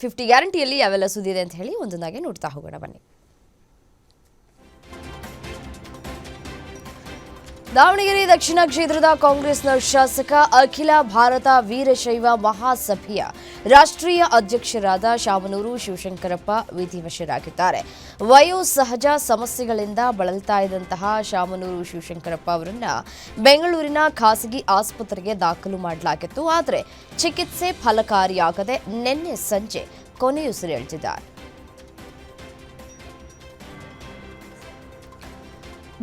Fifty ಗ್ಯಾರಂಟಿಯಲ್ಲಿ ಯಾವೆಲ್ಲ ಸುದ್ದಿದೆ ಅಂತ ಹೇಳಿ ಒಂದೊಂದಾಗಿ ನೋಡ್ತಾ ಹೋಗೋಣ ಬನ್ನಿ. ದಾವಣಗೆರೆ ದಕ್ಷಿಣ ಕ್ಷೇತ್ರದ ಕಾಂಗ್ರೆಸ್ನ ಶಾಸಕ ಅಖಿಲ ಭಾರತ ವೀರಶೈವ ಮಹಾಸಭೆಯ ರಾಷ್ಟ್ರೀಯ ಅಧ್ಯಕ್ಷರಾದ ಶಾಮನೂರು ಶಿವಶಂಕರಪ್ಪ ವಿಧಿವಶರಾಗಿದ್ದಾರೆ. ವಯೋಸಹಜ ಸಮಸ್ಯೆಗಳಿಂದ ಬಳಲ್ತಾ ಇದ್ದಂತಹ ಶಾಮನೂರು ಶಿವಶಂಕರಪ್ಪ ಅವರನ್ನ ಬೆಂಗಳೂರಿನ ಖಾಸಗಿ ಆಸ್ಪತ್ರೆಗೆ ದಾಖಲು ಮಾಡಲಾಗಿತ್ತು. ಆದರೆ ಚಿಕಿತ್ಸೆ ಫಲಕಾರಿಯಾಗದೆ ನಿನ್ನೆ ಸಂಜೆ ಕೊನೆಯುಸಿರೆಳೆದಿದ್ದಾರೆ.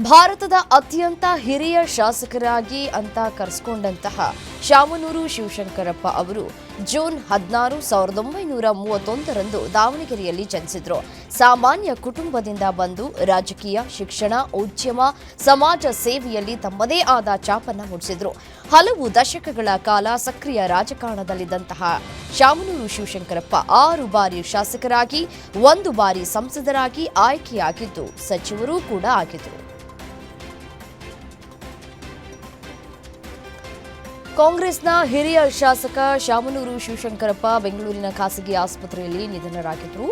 ಭಾರತದ ಅತ್ಯಂತ ಹಿರಿಯ ಶಾಸಕರಾಗಿ ಅಂತ ಕರೆಸ್ಕೊಂಡಂತಹ ಶಾಮನೂರು ಶಿವಶಂಕರಪ್ಪ ಅವರು ಜೂನ್ ಹದಿನಾರು ಸಾವಿರದ ಒಂಬೈನೂರ ಮೂವತ್ತೊಂದರಂದು ದಾವಣಗೆರೆಯಲ್ಲಿ ಜನಿಸಿದ್ರು. ಸಾಮಾನ್ಯ ಕುಟುಂಬದಿಂದ ಬಂದು ರಾಜಕೀಯ, ಶಿಕ್ಷಣ, ಉದ್ಯಮ, ಸಮಾಜ ಸೇವೆಯಲ್ಲಿ ತಮ್ಮದೇ ಆದ ಚಾಪನ್ನ ಮೂಡಿಸಿದ್ರು. ಹಲವು ದಶಕಗಳ ಕಾಲ ಸಕ್ರಿಯ ರಾಜಕಾರಣದಲ್ಲಿದ್ದಂತಹ ಶಾಮನೂರು ಶಿವಶಂಕರಪ್ಪ ಆರು ಬಾರಿ ಶಾಸಕರಾಗಿ, ಒಂದು ಬಾರಿ ಸಂಸದರಾಗಿ ಆಯ್ಕೆಯಾಗಿದ್ದು ಸಚಿವರೂ ಕೂಡ ಆಗಿದ್ರು. ಕಾಂಗ್ರೆಸ್ನ ಹಿರಿಯ ಶಾಸಕ ಶಾಮನೂರು ಶಿವಶಂಕರಪ್ಪ ಬೆಂಗಳೂರಿನ ಖಾಸಗಿ ಆಸ್ಪತ್ರೆಯಲ್ಲಿ ನಿಧನರಾಗಿದ್ದರು.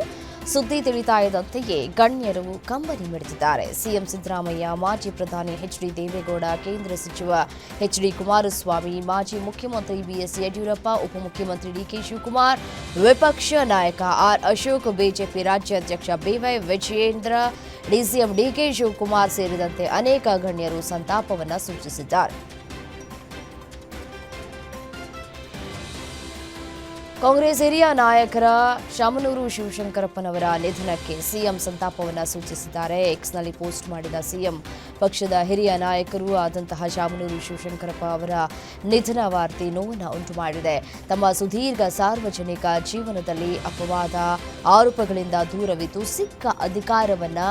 ಸುದ್ದಿ ತಿಳಿತಾಯದಂತೆಯೇ ಗಣ್ಯರು ಕಂಬನಿ ಮಿಡಿದಿದ್ದಾರೆ. ಸಿಎಂ ಸಿದ್ದರಾಮಯ್ಯ, ಮಾಜಿ ಪ್ರಧಾನಿ ಎಚ್ ಡಿ ದೇವೇಗೌಡ, ಕೇಂದ್ರ ಸಚಿವ ಎಚ್ ಡಿ ಕುಮಾರಸ್ವಾಮಿ, ಮಾಜಿ ಮುಖ್ಯಮಂತ್ರಿ ಬಿಎಸ್ ಯಡಿಯೂರಪ್ಪ, ಉಪಮುಖ್ಯಮಂತ್ರಿ ಡಿಕೆ ಶಿವಕುಮಾರ್, ವಿಪಕ್ಷ ನಾಯಕ ಆರ್ ಅಶೋಕ್, ಬಿಜೆಪಿ ರಾಜ್ಯಾಧ್ಯಕ್ಷ BY Vijayendra DCM DK Shivakumar ಸೇರಿದಂತೆ ಅನೇಕ ಗಣ್ಯರು ಸಂತಾಪವನ್ನು ಸೂಚಿಸಿದ್ದಾರೆ. ಕಾಂಗ್ರೆಸ್ ಹಿರಿಯ ನಾಯಕರ ಶಾಮನೂರು ಶಿವಶಂಕರಪ್ಪನವರ ನಿಧನಕ್ಕೆ ಸಿಎಂ ಸಂತಾಪವನ್ನು ಸೂಚಿಸಿದ್ದಾರೆ. ಎಕ್ಸ್ನಲ್ಲಿ ಪೋಸ್ಟ್ ಮಾಡಿದ ಸಿಎಂ ಪಕ್ಷದ ಹಿರಿಯ ನಾಯಕರು ಆದಂತಹ ಶಾಮನೂರು ಶಿವಶಂಕರಪ್ಪ ಅವರ ನಿಧನ ವಾರ್ತೆ ನೋವನ್ನು ಉಂಟು ಮಾಡಿದೆ. ತಮ್ಮ ಸುದೀರ್ಘ ಸಾರ್ವಜನಿಕ ಜೀವನದಲ್ಲಿ ಅಪವಾದ ಆರೋಪಗಳಿಂದ ದೂರವಿದ್ದು ಸಿಕ್ಕ ಅಧಿಕಾರವನ್ನ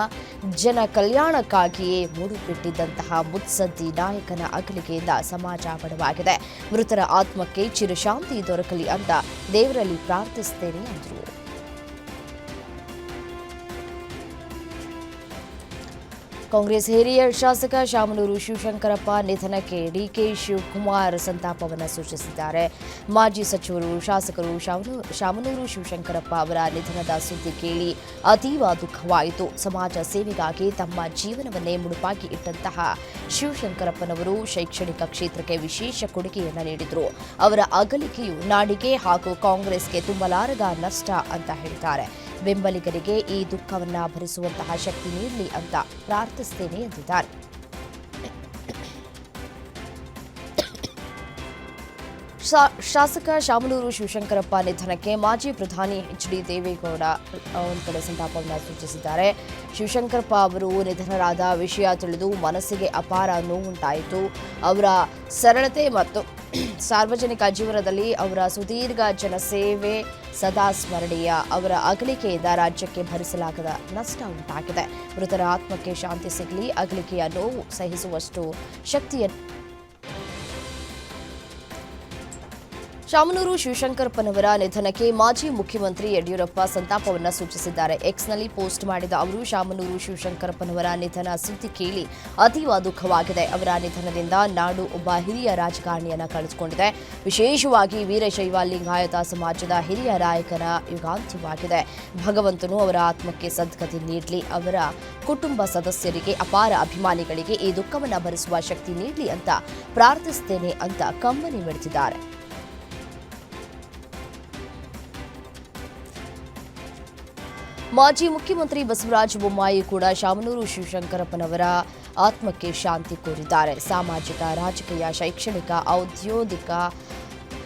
ಜನ ಕಲ್ಯಾಣಕ್ಕಾಗಿಯೇ ಮೂಡಿಬಿಟ್ಟಿದ್ದಂತಹ ಮುತ್ಸದ್ದಿ ನಾಯಕನ ಅಗಲಿಕೆಯಿಂದ ಸಮಾಜ ಬಡವಾಗಿದೆ. ಮೃತರ ಆತ್ಮಕ್ಕೆ ಚಿರಶಾಂತಿ ದೊರಕಲಿ ಅಂತ ದೇವರಲ್ಲಿ ಪ್ರಾರ್ಥಿಸ್ತೇನೆ ಅಂದರು ಕಾಂಗ್ರೆಸ್ ಹಿರಿಯ ಶಾಸಕ ಶಾಮನೂರು ಶಿವಶಂಕರಪ್ಪ ನಿಧನಕ್ಕೆ ಡಿಕೆ ಶಿವಕುಮಾರ್ ಸಂತಾಪವನ್ನು ಸೂಚಿಸಿದ್ದಾರೆ. ಮಾಜಿ ಸಚಿವರು, ಶಾಸಕರು ಶಾಮನೂ- ಶಾಮನೂರು ಶಿವಶಂಕರಪ್ಪ ಅವರ ನಿಧನದ ಸುದ್ದಿ ಕೇಳಿ ಅತೀವ ದುಃಖವಾಯಿತು. ಸಮಾಜ ಸೇವೆಗಾಗಿ ತಮ್ಮ ಜೀವನವನ್ನೇ ಮುಡುಪಾಗಿ ಇಟ್ಟಂತಹ ಶಿವಶಂಕರಪ್ಪನವರು ಶೈಕ್ಷಣಿಕ ಕ್ಷೇತ್ರಕ್ಕೆ ವಿಶೇಷ ಕೊಡುಗೆಯನ್ನು ನೀಡಿದರು. ಅವರ ಅಗಲಿಕೆಯು ನಾಡಿಗೆ ಹಾಗೂ ಕಾಂಗ್ರೆಸ್ಗೆ ತುಂಬಲಾರದ ನಷ್ಟ ಅಂತ ಹೇಳಿದ್ದಾರೆ ಬೆಂಬಲಿಗರಿಗೆ ಈ ದುಃಖವನ್ನು ಭರಿಸುವಂತಹ ಶಕ್ತಿ ನೀಡಲಿ ಅಂತ ಪ್ರಾರ್ಥಿಸ್ತೇನೆ ಎಂದಿದ್ದಾರೆ. ಶಾಸಕ ಶಾಮನೂರು ಶಿವಶಂಕರಪ್ಪ ನಿಧನಕ್ಕೆ ಮಾಜಿ ಪ್ರಧಾನಿ ಎಚ್ ಡಿ ದೇವೇಗೌಡ ಒಂದು ಕಡೆ ಸಂತಾಪವನ್ನು ಸೂಚಿಸಿದ್ದಾರೆ. ಶಿವಶಂಕರಪ್ಪ ಅವರು ನಿಧನರಾದ ವಿಷಯ ತಿಳಿದು ಮನಸ್ಸಿಗೆ ಅಪಾರ ನೋವುಂಟಾಯಿತು. ಅವರ ಸರಳತೆ ಮತ್ತು ಸಾರ್ವಜನಿಕ ಜೀವನದಲ್ಲಿ ಅವರ ಸುದೀರ್ಘ ಜನಸೇವೆ ಸದಾ ಸ್ಮರಣೀಯ. ಅವರ ಅಗಲಿಕೆಯಿಂದ ರಾಜ್ಯಕ್ಕೆ ಭರಿಸಲಾಗದ ನಷ್ಟ ಉಂಟಾಗಿದೆ. ಮೃತರ ಆತ್ಮಕ್ಕೆ ಶಾಂತಿ ಸಿಗಲಿ, ಅಗಲಿಕೆಯ ನೋವು ಸಹಿಸುವಷ್ಟು ಶಕ್ತಿಯನ್ನು ಶಾಮನೂರು ಶಿವಶಂಕರಪ್ಪನವರ ನಿಧನಕ್ಕೆ ಮಾಜಿ ಮುಖ್ಯಮಂತ್ರಿ ಯಡಿಯೂರಪ್ಪ ಸಂತಾಪವನ್ನು ಸೂಚಿಸಿದ್ದಾರೆ. ಎಕ್ಸ್ನಲ್ಲಿ ಪೋಸ್ಟ್ ಮಾಡಿದ ಅವರು, ಶಾಮನೂರು ಶಿವಶಂಕರಪ್ಪನವರ ನಿಧನ ಸುದ್ದಿ ಕೇಳಿ ಅತೀವ ದುಃಖವಾಗಿದೆ. ಅವರ ನಿಧನದಿಂದ ನಾಡು ಒಬ್ಬ ಹಿರಿಯ ರಾಜಕಾರಣಿಯನ್ನ ಕಳೆದುಕೊಂಡಿದೆ. ವಿಶೇಷವಾಗಿ ವೀರಶೈವ ಲಿಂಗಾಯತ ಸಮಾಜದ ಹಿರಿಯ ನಾಯಕನ ಯುಗಾಂತ್ಯವಾಗಿದೆ. ಭಗವಂತನು ಅವರ ಆತ್ಮಕ್ಕೆ ಸದ್ಗತಿ ನೀಡಲಿ, ಅವರ ಕುಟುಂಬ ಸದಸ್ಯರಿಗೆ ಅಪಾರ ಅಭಿಮಾನಿಗಳಿಗೆ ಈ ದುಃಖವನ್ನು ಭರಿಸುವ ಶಕ್ತಿ ನೀಡಲಿ ಅಂತ ಪ್ರಾರ್ಥಿಸುತ್ತೇನೆ ಅಂತ ಕಂಬನಿ ಮಿಡಿದಿದ್ದಾರೆ. ಮಾಜಿ ಮುಖ್ಯಮಂತ್ರಿ ಬಸವರಾಜ ಬೊಮ್ಮಾಯಿ ಕೂಡ ಶಾಮನೂರು ಶಿವಶಂಕರಪ್ಪನವರ ಆತ್ಮಕ್ಕೆ ಶಾಂತಿ ಕೋರಿದ್ದಾರೆ. ಸಾಮಾಜಿಕ, ರಾಜಕೀಯ, ಶೈಕ್ಷಣಿಕ, ಔದ್ಯೋಗಿಕ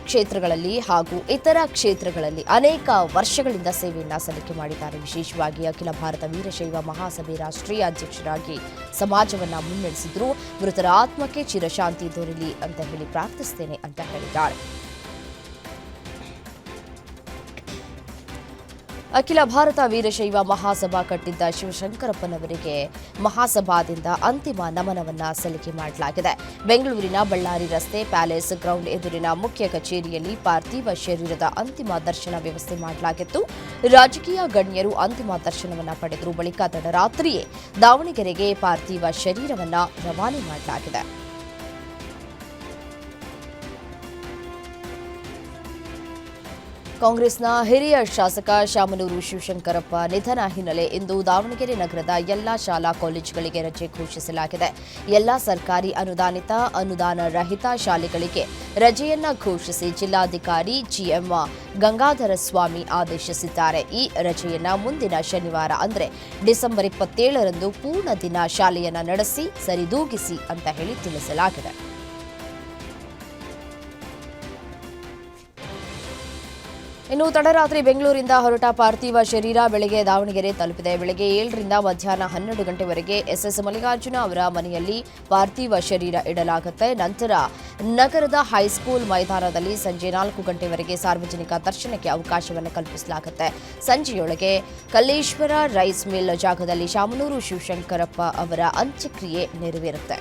ಕ್ಷೇತ್ರಗಳಲ್ಲಿ ಹಾಗೂ ಇತರ ಕ್ಷೇತ್ರಗಳಲ್ಲಿ ಅನೇಕ ವರ್ಷಗಳಿಂದ ಸೇವೆಯನ್ನು ಸಲ್ಲಿಕೆ ಮಾಡಿದ್ದಾರೆ. ವಿಶೇಷವಾಗಿ ಅಖಿಲ ಭಾರತ ವೀರಶೈವ ಮಹಾಸಭೆ ರಾಷ್ಟ್ರೀಯ ಅಧ್ಯಕ್ಷರಾಗಿ ಸಮಾಜವನ್ನು ಮುನ್ನಡೆಸಿದ್ರು. ಮೃತರ ಆತ್ಮಕ್ಕೆ ಚಿರಶಾಂತಿ ದೊರೆಯಲಿ ಅಂತ ಹೇಳಿ ಪ್ರಾರ್ಥಿಸ್ತೇನೆ ಅಂತ ಹೇಳಿದ್ದಾರೆ. ಅಖಿಲ ಭಾರತ ವೀರಶೈವ ಮಹಾಸಭಾ ಕಟ್ಟಿದ್ದ ಶಿವಶಂಕರಪ್ಪನವರಿಗೆ ಮಹಾಸಭಾದಿಂದ ಅಂತಿಮ ನಮನವನ್ನ ಸಲ್ಲಿಕೆ ಮಾಡಲಾಗಿದೆ. ಬೆಂಗಳೂರಿನ ಬಳ್ಳಾರಿ ರಸ್ತೆ, ಪ್ಯಾಲೇಸ್, ಗ್ರೌಂಡ್ ಎದುರಿನ ಮುಖ್ಯ ಕಚೇರಿಯಲ್ಲಿ ಪಾರ್ಥಿವ ಶರೀರದ ಅಂತಿಮ ದರ್ಶನ ವ್ಯವಸ್ಥೆ ಮಾಡಲಾಗಿತ್ತು. ರಾಜಕೀಯ ಗಣ್ಯರು ಅಂತಿಮ ದರ್ಶನವನ್ನು ಪಡೆದರು. ಬಳಿಕ ತಡರಾತ್ರಿಯೇ ದಾವಣಗೆರೆಗೆ ಪಾರ್ಥಿವ ಶರೀರವನ್ನು ರವಾನೆ ಮಾಡಲಾಗಿದೆ. ಕಾಂಗ್ರೆಸ್ನ ಹಿರಿಯ ಶಾಸಕ ಶಾಮನೂರು ಶಿವಶಂಕರಪ್ಪ ನಿಧನ ಹಿನ್ನೆಲೆ ಇಂದು ದಾವಣಗೆರೆ ನಗರದ ಎಲ್ಲಾ ಶಾಲಾ ಕಾಲೇಜುಗಳಿಗೆ ರಜೆ ಘೋಷಿಸಲಾಗಿದೆ. ಎಲ್ಲ ಸರ್ಕಾರಿ ಅನುದಾನಿತ ಅನುದಾನ ರಹಿತ ಶಾಲೆಗಳಿಗೆ ರಜೆಯನ್ನ ಘೋಷಿಸಿ ಜಿಲ್ಲಾಧಿಕಾರಿ ಜಿಎಂ ಗಂಗಾಧರ ಸ್ವಾಮಿ ಆದೇಶಿಸಿದ್ದಾರೆ. ಈ ರಜೆಯನ್ನ ಮುಂದಿನ ಶನಿವಾರ, ಅಂದರೆ ಡಿಸೆಂಬರ್ ಇಪ್ಪತ್ತೇಳರಂದು ಪೂರ್ಣ ದಿನ ಶಾಲೆಯನ್ನ ನಡೆಸಿ, ಸರಿದೂಗಿಸಿ ಅಂತ ಹೇಳಿ ತಿಳಿಸಲಾಗಿದೆ. ಇನ್ನು ತಡರಾತ್ರಿ ಬೆಂಗಳೂರಿಂದ ಹೊರಟ ಪಾರ್ಥಿವ ಶರೀರ ಬೆಳಗ್ಗೆ ದಾವಣಗೆರೆ ತಲುಪಿದೆ. ಬೆಳಗ್ಗೆ ಏಳರಿಂದ ಮಧ್ಯಾಹ್ನ ಹನ್ನೆರಡು ಗಂಟೆವರೆಗೆ ಎಸ್ಎಸ್ ಮಲ್ಲಿಕಾರ್ಜುನ ಅವರ ಮನೆಯಲ್ಲಿ ಪಾರ್ಥಿವ ಶರೀರ ಇಡಲಾಗುತ್ತೆ. ನಂತರ ನಗರದ ಹೈಸ್ಕೂಲ್ ಮೈದಾನದಲ್ಲಿ ಸಂಜೆ ನಾಲ್ಕು ಗಂಟೆವರೆಗೆ ಸಾರ್ವಜನಿಕ ದರ್ಶನಕ್ಕೆ ಅವಕಾಶವನ್ನು ಕಲ್ಪಿಸಲಾಗುತ್ತೆ. ಸಂಜೆಯೊಳಗೆ ಕಲ್ಲೇಶ್ವರ ರೈಸ್ ಮಿಲ್ ಜಾಗದಲ್ಲಿ ಶಾಮನೂರು ಶಿವಶಂಕರಪ್ಪ ಅವರ ಅಂತ್ಯಕ್ರಿಯೆ ನೆರವೇರುತ್ತೆ.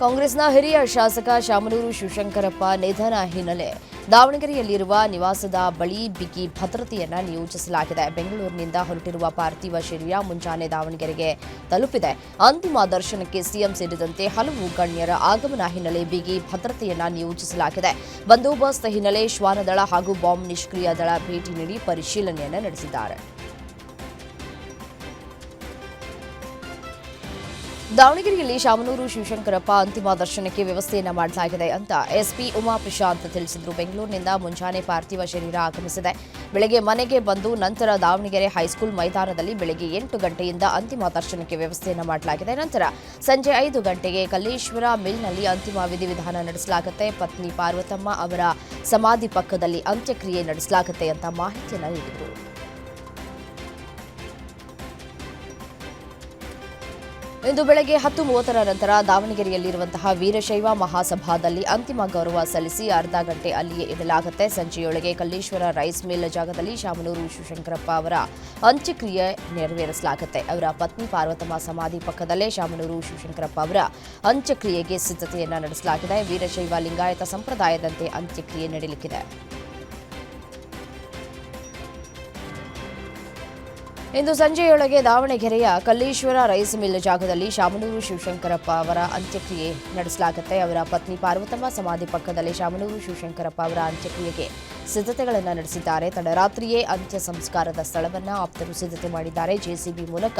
ಕಾಂಗ್ರೆಸ್ನ ಹಿರಿಯ ಶಾಸಕ ಶಾಮನೂರು ಶಿವಶಂಕರಪ್ಪ ನಿಧನ ಹಿನ್ನೆಲೆ ದಾವಣಗೆರೆಯಲ್ಲಿರುವ ನಿವಾಸದ ಬಳಿ ಬಿಗಿ ಭದ್ರತೆಯನ್ನು ನಿಯೋಜಿಸಲಾಗಿದೆ. ಬೆಂಗಳೂರಿನಿಂದ ಹೊರಟಿರುವ ಪಾರ್ಥಿವ ಶರೀರ ಮುಂಜಾನೆ ದಾವಣಗೆರೆಗೆ ತಲುಪಿದೆ. ಅಂತಿಮ ದರ್ಶನಕ್ಕೆ ಸಿಎಂ ಸೇರಿದಂತೆ ಹಲವು ಗಣ್ಯರ ಆಗಮನ ಹಿನ್ನೆಲೆ ಬಿಗಿ ಭದ್ರತೆಯನ್ನು ನಿಯೋಜಿಸಲಾಗಿದೆ. ಬಂದೋಬಸ್ತ್ ಹಿನ್ನೆಲೆ ಶ್ವಾನದಳ ಹಾಗೂ ಬಾಂಬ್ ನಿಷ್ಕ್ರಿಯ ದಳ ಭೇಟಿ ನೀಡಿ ಪರಿಶೀಲನೆಯನ್ನು ನಡೆಸಿದ್ದಾರೆ. ದಾವಣಗೆರೆಯಲ್ಲಿ ಶಾಮನೂರು ಶಿವಶಂಕರಪ್ಪ ಅಂತಿಮ ದರ್ಶನಕ್ಕೆ ವ್ಯವಸ್ಥೆಯನ್ನ ಮಾಡಲಾಗಿದೆ ಅಂತ ಎಸ್ಪಿ ಉಮಾ ಪ್ರಶಾಂತ್ ತಿಳಿಸಿದರು. ಬೆಂಗಳೂರಿನಿಂದ ಮುಂಜಾನೆ ಪಾರ್ಥಿವ ಶರೀರ ಆಗಮಿಸಿದೆ. ಬೆಳಗ್ಗೆ ಮನೆಗೆ ಬಂದು ನಂತರ ದಾವಣಗೆರೆ ಹೈಸ್ಕೂಲ್ ಮೈದಾನದಲ್ಲಿ ಬೆಳಗ್ಗೆ ಎಂಟು ಗಂಟೆಯಿಂದ ಅಂತಿಮ ದರ್ಶನಕ್ಕೆ ವ್ಯವಸ್ಥೆಯನ್ನು ಮಾಡಲಾಗಿದೆ. ನಂತರ ಸಂಜೆ ಐದು ಗಂಟೆಗೆ ಕಲ್ಲೇಶ್ವರ ಮಿಲ್ನಲ್ಲಿ ಅಂತಿಮ ವಿಧಿವಿಧಾನ ನಡೆಸಲಾಗುತ್ತೆ. ಪತ್ನಿ ಪಾರ್ವತಮ್ಮ ಅವರ ಸಮಾಧಿ ಪಕ್ಕದಲ್ಲಿ ಅಂತ್ಯಕ್ರಿಯೆ ನಡೆಸಲಾಗುತ್ತೆ ಅಂತ ಮಾಹಿತಿಯನ್ನು ನೀಡಿದರು. ಇಂದು ಬೆಳಗ್ಗೆ ಹತ್ತು ಮೂವತ್ತರ ನಂತರ ದಾವಣಗೆರೆಯಲ್ಲಿರುವಂತಹ ವೀರಶೈವ ಮಹಾಸಭಾದಲ್ಲಿ ಅಂತಿಮ ಗೌರವ ಸಲ್ಲಿಸಿ ಅರ್ಧ ಗಂಟೆ ಅಲ್ಲಿಯೇ ಇಡಲಾಗುತ್ತೆ. ಸಂಜೆಯೊಳಗೆ ಕಲ್ಲೇಶ್ವರ ರೈಸ್ ಮಿಲ್ ಜಾಗದಲ್ಲಿ ಶಾಮನೂರು ಶಿವಶಂಕರಪ್ಪ ಅವರ ಅಂತ್ಯಕ್ರಿಯೆ ನೆರವೇರಿಸಲಾಗುತ್ತೆ. ಅವರ ಪತ್ನಿ ಪಾರ್ವತಮ್ಮ ಸಮಾಧಿ ಪಕ್ಕದಲ್ಲೇ ಶಾಮನೂರು ಶಿವಶಂಕರಪ್ಪ ಅವರ ಅಂತ್ಯಕ್ರಿಯೆಗೆ ಸಿದ್ಧತೆಯನ್ನು ನಡೆಸಲಾಗಿದೆ. ವೀರಶೈವ ಲಿಂಗಾಯತ ಸಂಪ್ರದಾಯದಂತೆ ಅಂತ್ಯಕ್ರಿಯೆ ನಡೆಯಲಿಕ್ಕಿದೆ ಇಂದು ಸಂಜೆಯೊಳಗೆ ದಾವಣಗೆರೆಯ ಕಲ್ಲೇಶ್ವರ ರೈಸ್ ಮಿಲ್ ಜಾಗದಲ್ಲಿ ಶಾಮನೂರು ಶಿವಶಂಕರಪ್ಪ ಅವರ ಅಂತ್ಯಕ್ರಿಯೆ ನಡೆಸಲಾಗುತ್ತೆ. ಅವರ ಪತ್ನಿ ಪಾರ್ವತಮ್ಮ ಸಮಾಧಿ ಪಕ್ಕದಲ್ಲಿ ಶಾಮನೂರು ಶಿವಶಂಕರಪ್ಪ ಅವರ ಅಂತ್ಯಕ್ರಿಯೆಗೆ ಸಿದ್ಧತೆಗಳನ್ನು ನಡೆಸಿದ್ದಾರೆ. ತಡರಾತ್ರಿಯೇ ಅಂತ್ಯ ಸಂಸ್ಕಾರದ ಸ್ಥಳವನ್ನು ಆಪ್ತರು ಸಿದ್ಧತೆ ಮಾಡಿದ್ದಾರೆ. ಜೆಸಿಬಿ ಮೂಲಕ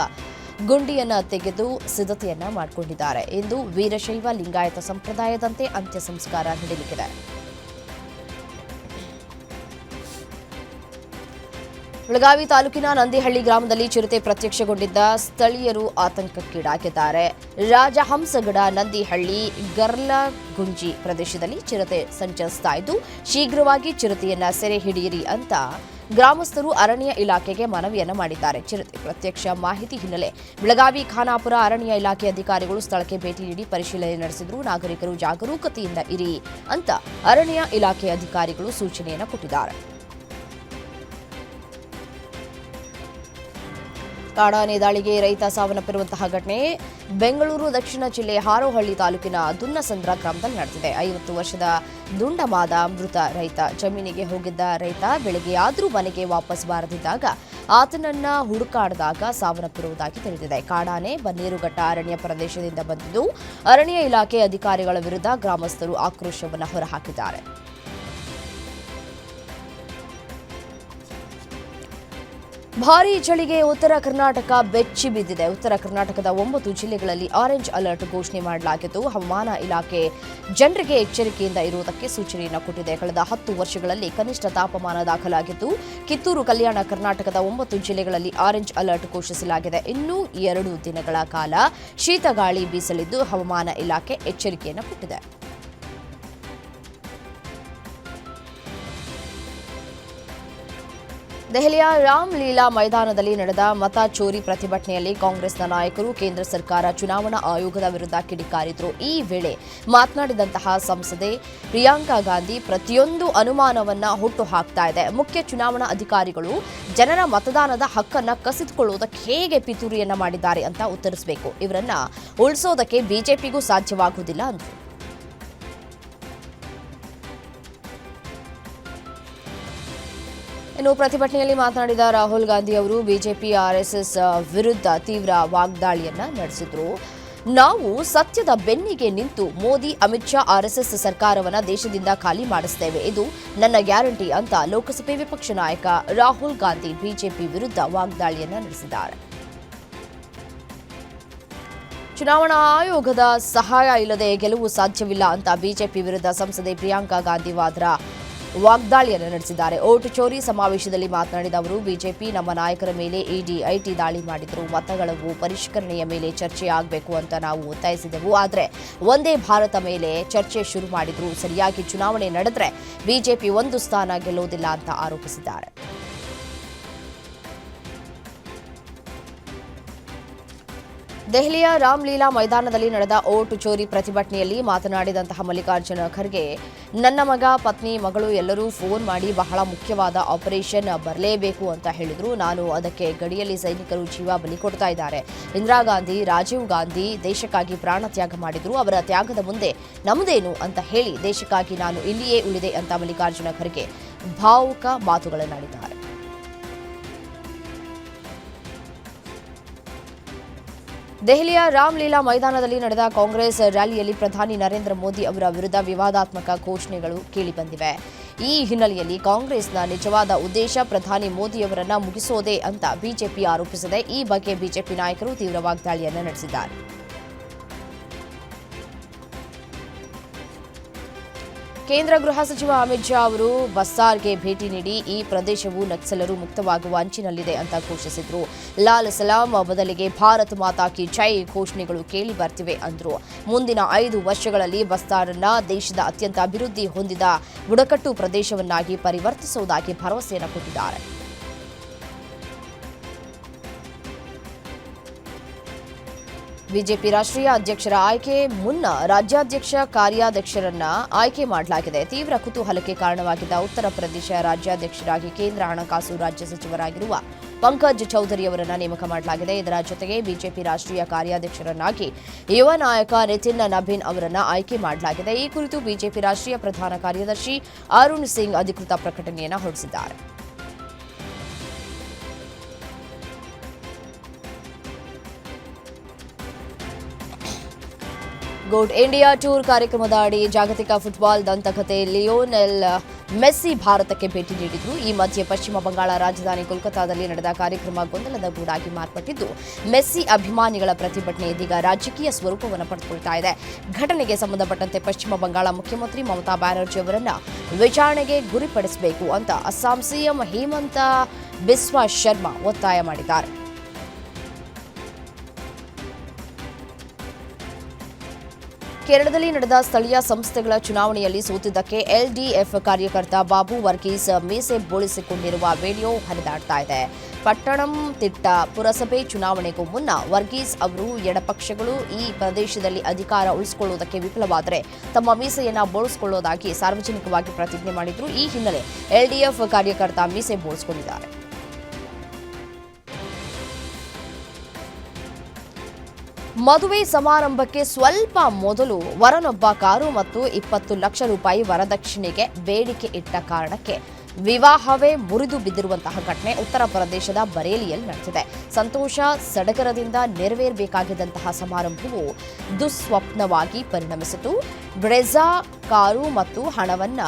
ಗುಂಡಿಯನ್ನು ತೆಗೆದು ಸಿದ್ಧತೆಯನ್ನ ಮಾಡಿಕೊಂಡಿದ್ದಾರೆ. ಇಂದು ವೀರಶೈವ ಲಿಂಗಾಯತ ಸಂಪ್ರದಾಯದಂತೆ ಅಂತ್ಯ ಸಂಸ್ಕಾರ ನಡೆಯಲಿದೆ ಬೆಳಗಾವಿ ತಾಲೂಕಿನ ನಂದಿಹಳ್ಳಿ ಗ್ರಾಮದಲ್ಲಿ ಚಿರತೆ ಪ್ರತ್ಯಕ್ಷಗೊಂಡಿದ್ದ ಸ್ಥಳೀಯರು ಆತಂಕಕ್ಕೀಡಾಗಿದ್ದಾರೆ ರಾಜಹಂಸಗಡ ನಂದಿಹಳ್ಳಿ ಗರ್ಲಗುಂಜಿ ಪ್ರದೇಶದಲ್ಲಿ ಚಿರತೆ ಸಂಚರಿಸ್ತಾ ಇದ್ದು ಶೀಘ್ರವಾಗಿ ಚಿರತೆಯನ್ನ ಸೆರೆ ಹಿಡಿಯಿರಿ ಅಂತ ಗ್ರಾಮಸ್ಥರು ಅರಣ್ಯ ಇಲಾಖೆಗೆ ಮನವಿಯನ್ನು ಮಾಡಿದ್ದಾರೆ. ಚಿರತೆ ಪ್ರತ್ಯಕ್ಷ ಮಾಹಿತಿ ಹಿನ್ನೆಲೆ ಬೆಳಗಾವಿ ಖಾನಾಪುರ ಅರಣ್ಯ ಇಲಾಖೆ ಅಧಿಕಾರಿಗಳು ಸ್ಥಳಕ್ಕೆ ಭೇಟಿ ನೀಡಿ ಪರಿಶೀಲನೆ ನಡೆಸಿದ್ರು. ನಾಗರಿಕರು ಜಾಗರೂಕತೆಯಿಂದ ಇರಿ ಅಂತ ಅರಣ್ಯ ಇಲಾಖೆ ಅಧಿಕಾರಿಗಳು ಸೂಚನೆಯನ್ನು ಕೊಟ್ಟಿದ್ದಾರೆ. ಕಾಡಾನೆ ದಾಳಿಗೆ ರೈತ ಸಾವನ್ನಪ್ಪಿರುವಂತಹ ಘಟನೆ ಬೆಂಗಳೂರು ದಕ್ಷಿಣ ಜಿಲ್ಲೆ ಹಾರೋಹಳ್ಳಿ ತಾಲೂಕಿನ ದುನ್ನಸಂದ್ರ ಗ್ರಾಮದಲ್ಲಿ ನಡೆದಿದೆ. ಐವತ್ತು ವರ್ಷದ ದುಂಡಮಾದ ಮೃತ ರೈತ ಜಮೀನಿಗೆ ಹೋಗಿದ್ದ ರೈತ ಬೆಳಗ್ಗೆ ಆದರೂ ಮನೆಗೆ ವಾಪಸ್ ಬಾರದಿದ್ದಾಗ ಆತನನ್ನ ಹುಡುಕಾಡಿದಾಗ ಸಾವನ್ನಪ್ಪಿರುವುದಾಗಿ ತಿಳಿದಿದೆ. ಕಾಡಾನೆ ಬನ್ನೇರುಘಟ್ಟ ಅರಣ್ಯ ಪ್ರದೇಶದಿಂದ ಬಂದಿದ್ದು ಅರಣ್ಯ ಇಲಾಖೆ ಅಧಿಕಾರಿಗಳ ವಿರುದ್ಧ ಗ್ರಾಮಸ್ಥರು ಆಕ್ರೋಶವನ್ನು ಹೊರಹಾಕಿದ್ದಾರೆ. ಭಾರೀ ಚಳಿಗೆ ಉತ್ತರ ಕರ್ನಾಟಕ ಬೆಚ್ಚಿ ಬಿದ್ದಿದೆ. ಉತ್ತರ ಕರ್ನಾಟಕದ ಒಂಬತ್ತು ಜಿಲ್ಲೆಗಳಲ್ಲಿ ಆರೆಂಜ್ ಅಲರ್ಟ್ ಘೋಷಣೆ ಮಾಡಲಾಗಿದ್ದು, ಹವಾಮಾನ ಇಲಾಖೆ ಜನರಿಗೆ ಎಚ್ಚರಿಕೆಯಿಂದ ಇರುವುದಕ್ಕೆ ಸೂಚನೆಯನ್ನು ಕೊಟ್ಟಿದೆ. ಕಳೆದ ಹತ್ತು ವರ್ಷಗಳಲ್ಲಿ ಕನಿಷ್ಠ ತಾಪಮಾನ ದಾಖಲಾಗಿದ್ದು, ಕಿತ್ತೂರು, ಕಲ್ಯಾಣ ಕರ್ನಾಟಕದ ಒಂಬತ್ತು ಜಿಲ್ಲೆಗಳಲ್ಲಿ ಆರೆಂಜ್ ಅಲರ್ಟ್ ಘೋಷಿಸಲಾಗಿದೆ. ಇನ್ನೂ ಎರಡು ದಿನಗಳ ಕಾಲ ಶೀತಗಾಳಿ ಬೀಸಲಿದ್ದು, ಹವಾಮಾನ ಇಲಾಖೆ ಎಚ್ಚರಿಕೆಯನ್ನು ಕೊಟ್ಟಿದೆ. ದೆಹಲಿಯ ರಾಮ್ಲೀಲಾ ಮೈದಾನದಲ್ಲಿ ನಡೆದ ಮತ ಚೋರಿ ಪ್ರತಿಭಟನೆಯಲ್ಲಿ ಕಾಂಗ್ರೆಸ್ನ ನಾಯಕರು ಕೇಂದ್ರ ಸರ್ಕಾರ ಚುನಾವಣಾ ಆಯೋಗದ ವಿರುದ್ಧ ಕಿಡಿಕಾರಿದ್ರು. ಈ ವೇಳೆ ಮಾತನಾಡಿದಂತಹ ಸಂಸದೆ ಪ್ರಿಯಾಂಕಾ ಗಾಂಧಿ ಪ್ರತಿಯೊಂದು ಅನುಮಾನವನ್ನ ಹುಟ್ಟು ಹಾಕ್ತಾ ಇದೆ. ಮುಖ್ಯ ಚುನಾವಣಾ ಅಧಿಕಾರಿಗಳು ಜನರ ಮತದಾನದ ಹಕ್ಕನ್ನ ಕಸಿದುಕೊಳ್ಳುವುದಕ್ಕೆ ಹೇಗೆ ಪಿತೂರಿಯನ್ನ ಮಾಡಿದ್ದಾರೆ ಅಂತ ಉತ್ತರಿಸಬೇಕು. ಇವರನ್ನ ಉಳಿಸೋದಕ್ಕೆ ಬಿಜೆಪಿಗೂ ಸಾಧ್ಯವಾಗುವುದಿಲ್ಲ ಅಂದರು. ಇನ್ನು ಪ್ರತಿಭಟನೆಯಲ್ಲಿ ಮಾತನಾಡಿದ ರಾಹುಲ್ ಗಾಂಧಿ ಅವರು ಬಿಜೆಪಿ ಆರ್ಎಸ್ಎಸ್ ವಿರುದ್ಧ ತೀವ್ರ ವಾಗ್ದಾಳಿಯನ್ನ ನಡೆಸಿದ್ರು. ನಾವು ಸತ್ಯದ ಬೆನ್ನಿಗೆ ನಿಂತು ಮೋದಿ, ಅಮಿತ್ ಶಾ ಆರ್ಎಸ್ಎಸ್ ಸರ್ಕಾರವನ್ನ ದೇಶದಿಂದ ಖಾಲಿ ಮಾಡಿಸ್ತೇವೆ. ಇದು ನನ್ನ ಗ್ಯಾರಂಟಿ ಅಂತ ಲೋಕಸಭೆ ವಿಪಕ್ಷ ನಾಯಕ ರಾಹುಲ್ ಗಾಂಧಿ ಬಿಜೆಪಿ ವಿರುದ್ಧ ವಾಗ್ದಾಳಿಯನ್ನು ನಡೆಸಿದ್ದಾರೆ. ಚುನಾವಣಾ ಆಯೋಗದ ಸಹಾಯ ಇಲ್ಲದೆ ಗೆಲುವು ಸಾಧ್ಯವಿಲ್ಲ ಅಂತ ಬಿಜೆಪಿ ವಿರುದ್ಧ ಸಂಸದೆ ಪ್ರಿಯಾಂಕಾ ಗಾಂಧಿ ವಾದ್ರಾ ವಾಗ್ದಾಳಿಯನ್ನು ನಡೆಸಿದ್ದಾರೆ. ಓಟು ಚೋರಿ ಸಮಾವೇಶದಲ್ಲಿ ಮಾತನಾಡಿದ ಅವರು, ಬಿಜೆಪಿ ನಮ್ಮ ನಾಯಕರ ಮೇಲೆ ಇಡಿ, ಐಟಿ ದಾಳಿ ಮಾಡಿದ್ರು. ಮತಗಳವು ಪರಿಷ್ಕರಣೆಯ ಮೇಲೆ ಚರ್ಚೆ ಆಗಬೇಕು ಅಂತ ನಾವು ಒತ್ತಾಯಿಸಿದೆವು. ಆದರೆ ಒಂದೇ ಭಾರತ ಮೇಲೆ ಚರ್ಚೆ ಶುರು ಮಾಡಿದ್ರು. ಸರಿಯಾಗಿ ಚುನಾವಣೆ ನಡೆದ್ರೆ ಬಿಜೆಪಿ ಒಂದು ಸ್ಥಾನ ಗೆಲ್ಲುವುದಿಲ್ಲ ಅಂತ ಆರೋಪಿಸಿದ್ದಾರೆ. ದೆಹಲಿಯ ರಾಮ್ಲೀಲಾ ಮೈದಾನದಲ್ಲಿ ನಡೆದ ಓಟು ಚೋರಿ ಪ್ರತಿಭಟನೆಯಲ್ಲಿ ಮಾತನಾಡಿದಂತಹ ಮಲ್ಲಿಕಾರ್ಜುನ ಖರ್ಗೆ, ನನ್ನ ಮಗ, ಪತ್ನಿ, ಮಗಳು ಎಲ್ಲರೂ ಫೋನ್ ಮಾಡಿ ಬಹಳ ಮುಖ್ಯವಾದ ಆಪರೇಷನ್ ಬರಲೇಬೇಕು ಅಂತ ಹೇಳಿದರು. ನಾನು ಅದಕ್ಕೆ ಗಡಿಯಲ್ಲಿ ಸೈನಿಕರು ಜೀವ ಬಲಿ ಕೊಡ್ತಾ ಇದ್ದಾರೆ. ಇಂದಿರಾ ಗಾಂಧಿ, ರಾಜೀವ್ ಗಾಂಧಿ ದೇಶಕ್ಕಾಗಿ ಪ್ರಾಣ ತ್ಯಾಗ ಮಾಡಿದ್ರು. ಅವರ ತ್ಯಾಗದ ಮುಂದೆ ನಮ್ಮದೇನು ಅಂತ ಹೇಳಿ ದೇಶಕ್ಕಾಗಿ ನಾನು ಇಲ್ಲಿಯೇ ಉಳಿದೆ, ಅಂತ ಮಲ್ಲಿಕಾರ್ಜುನ ಖರ್ಗೆ ಭಾವುಕ ಮಾತುಗಳನ್ನಾಡಿದ್ದಾರೆ. ದೆಹಲಿಯ ರಾಮ್ಲೀಲಾ ಮೈದಾನದಲ್ಲಿ ನಡೆದ ಕಾಂಗ್ರೆಸ್ ರ್ಯಾಲಿಯಲ್ಲಿ ಪ್ರಧಾನಿ ನರೇಂದ್ರ ಮೋದಿ ಅವರ ವಿರುದ್ಧ ವಿವಾದಾತ್ಮಕ ಘೋಷಣೆಗಳು ಕೇಳಿಬಂದಿವೆ. ಈ ಹಿನ್ನೆಲೆಯಲ್ಲಿ ಕಾಂಗ್ರೆಸ್ನ ನಿಜವಾದ ಉದ್ದೇಶ ಪ್ರಧಾನಿ ಮೋದಿಯವರನ್ನ ಮುಗಿಸೋದೇ ಅಂತ ಬಿಜೆಪಿ ಆರೋಪಿಸಿದೆ ಈ ಬಗ್ಗೆ ಬಿಜೆಪಿ ನಾಯಕರು ತೀವ್ರ ವಾಗ್ದಾಳಿಯನ್ನು ನಡೆಸಿದ್ದಾರೆ. ಕೇಂದ್ರ ಗೃಹ ಸಚಿವ ಅಮಿತ್ ಶಾ ಅವರು ಬಸ್ಸಾರ್ಗೆ ಭೇಟಿ ನೀಡಿ ಈ ಪ್ರದೇಶವು ನಕ್ಸಲರು ಮುಕ್ತವಾಗುವ ಅಂಚಿನಲ್ಲಿದೆ ಅಂತ ಘೋಷಿಸಿದ್ರು. ಲಾಲ್ ಸಲಾಂ ಬದಲಿಗೆ ಭಾರತ್ ಮಾತಾ ಕಿ ಜೈ ಘೋಷಣೆಗಳು ಕೇಳಿ ಬರ್ತಿವೆ ಅಂದ್ರು. ಮುಂದಿನ ಐದು ವರ್ಷಗಳಲ್ಲಿ ಬಸ್ತಾರನ್ನ ದೇಶದ ಅತ್ಯಂತ ಅಭಿವೃದ್ಧಿ ಹೊಂದಿದ ಬುಡಕಟ್ಟು ಪ್ರದೇಶವನ್ನಾಗಿ ಪರಿವರ್ತಿಸುವುದಾಗಿ ಭರವಸೆಯನ್ನು ಕೊಟ್ಟಿದ್ದಾರೆ. ಬಿಜೆಪಿ ರಾಷ್ಟ್ರೀಯ ಅಧ್ಯಕ್ಷರ ಆಯ್ಕೆ ಮುನ್ನ ರಾಜ್ಯಾಧ್ಯಕ್ಷ ಕಾರ್ಯಾಧ್ಯಕ್ಷರನ್ನ ಆಯ್ಕೆ ಮಾಡಲಾಗಿದೆ. ತೀವ್ರ ಕುತೂಹಲಕ್ಕೆ ಕಾರಣವಾಗಿದ್ದ ಉತ್ತರ ಪ್ರದೇಶ ರಾಜ್ಯಾಧ್ಯಕ್ಷರಾಗಿ ಕೇಂದ್ರ ಹಣಕಾಸು ರಾಜ್ಯ ಸಚಿವರಾಗಿರುವ ಪಂಕಜ್ ಚೌಧರಿ ಅವರನ್ನು ನೇಮಕ ಮಾಡಲಾಗಿದೆ. ಇದರ ಜೊತೆಗೆ ಬಿಜೆಪಿ ರಾಷ್ಟ್ರೀಯ ಕಾರ್ಯಾಧ್ಯಕ್ಷರನ್ನಾಗಿ ಯುವ ನಾಯಕ ನಿತಿನ್ ನಬೀನ್ ಅವರನ್ನು ಆಯ್ಕೆ ಮಾಡಲಾಗಿದೆ. ಈ ಕುರಿತು ಬಿಜೆಪಿ ರಾಷ್ಟ್ರೀಯ ಪ್ರಧಾನ ಕಾರ್ಯದರ್ಶಿ ಅರುಣ್ ಸಿಂಗ್ ಅಧಿಕೃತ ಪ್ರಕಟಣೆಯನ್ನು ಹೊರಡಿಸಿದ್ದಾರೆ. ಗುಡ್ ಇಂಡಿಯಾ ಟೂರ್ ಕಾರ್ಯಕ್ರಮದ ಅಡಿ ಜಾಗತಿಕ ಫುಟ್ಬಾಲ್ ದಂತಕತೆ ಲಿಯೋನೆಲ್ ಮೆಸ್ಸಿ ಭಾರತಕ್ಕೆ ಭೇಟಿ ನೀಡಿದ್ರು ಈ ಮಧ್ಯೆ ಪಶ್ಚಿಮ ಬಂಗಾಳ ರಾಜಧಾನಿ ಕೋಲ್ಕತ್ತಾದಲ್ಲಿ ನಡೆದ ಕಾರ್ಯಕ್ರಮ ಗೊಂದಲದ ಗೂಡಾಗಿ ಮಾರ್ಪಟ್ಟಿದ್ದು, ಮೆಸ್ಸಿ ಅಭಿಮಾನಿಗಳ ಪ್ರತಿಭಟನೆ ಇದೀಗ ರಾಜಕೀಯ ಸ್ವರೂಪವನ್ನು ಪಡೆದುಕೊಳ್ತಾ ಇದೆ. ಘಟನೆಗೆ ಸಂಬಂಧಪಟ್ಟಂತೆ ಪಶ್ಚಿಮ ಬಂಗಾಳ ಮುಖ್ಯಮಂತ್ರಿ ಮಮತಾ ಬ್ಯಾನರ್ಜಿ ಅವರನ್ನು ವಿಚಾರಣೆಗೆ ಗುರಿಪಡಿಸಬೇಕು ಅಂತ ಅಸ್ಸಾಂ ಸಿಎಂ ಹೇಮಂತ ಬಿಸ್ವಾ ಶರ್ಮಾ ಒತ್ತಾಯ ಮಾಡಿದ್ದಾರೆ. ಕೇರಳದಲ್ಲಿ ನಡೆದ ಸ್ಥಳೀಯ ಸಂಸ್ಥೆಗಳ ಚುನಾವಣೆಯಲ್ಲಿ ಸೋತಿದ್ದಕ್ಕೆ ಎಲ್ಡಿಎಫ್ ಕಾರ್ಯಕರ್ತ ಬಾಬು ವರ್ಗೀಸ್ ಮೀಸೆ ಬೋಳಿಸಿಕೊಂಡಿರುವ ವಿಡಿಯೋ ಹರಿದಾಡ್ತಾ ಇದೆ. ಪಟ್ಟಣಂ ತಿಟ್ಟ ಪುರಸಭೆ ಚುನಾವಣೆಗೂ ಮುನ್ನ ವರ್ಗೀಸ್ ಅವರು ಎಡಪಕ್ಷಗಳು ಈ ಪ್ರದೇಶದಲ್ಲಿ ಅಧಿಕಾರ ಉಳಿಸಿಕೊಳ್ಳುವುದಕ್ಕೆ ವಿಫಲವಾದರೆ ತಮ್ಮ ಮೀಸೆಯನ್ನು ಬೋಳಿಸಿಕೊಳ್ಳುವುದಾಗಿ ಸಾರ್ವಜನಿಕವಾಗಿ ಪ್ರತಿಜ್ಞೆ ಮಾಡಿದ್ರು. ಈ ಹಿನ್ನೆಲೆ ಎಲ್ಡಿಎಫ್ ಕಾರ್ಯಕರ್ತ ಮೀಸೆ ಬೋಳಿಸಿಕೊಂಡಿದ್ದಾರೆ. ಮದುವೆ ಸಮಾರಂಭಕ್ಕೆ ಸ್ವಲ್ಪ ಮೊದಲು ವರನೊಬ್ಬ ಕಾರು ಮತ್ತು ಇಪ್ಪತ್ತು ಲಕ್ಷ ರೂಪಾಯಿ ವರದಕ್ಷಿಣೆಗೆ ಬೇಡಿಕೆ ಇಟ್ಟ ಕಾರಣಕ್ಕೆ ವಿವಾಹವೇ ಮುರಿದು ಬಿದ್ದಿರುವಂತಹ ಘಟನೆ ಉತ್ತರ ಪ್ರದೇಶದ ಬರೇಲಿಯಲ್ಲಿ ನಡೆದಿದೆ. ಸಂತೋಷ ಸಡಗರದಿಂದ ನೆರವೇರಬೇಕಾಗಿದ್ದಂತಹ ಸಮಾರಂಭವು ದುಸ್ವಪ್ನವಾಗಿ ಪರಿಣಮಿಸಿತು. ಬ್ರೆಜಾ ಕಾರು ಮತ್ತು ಹಣವನ್ನ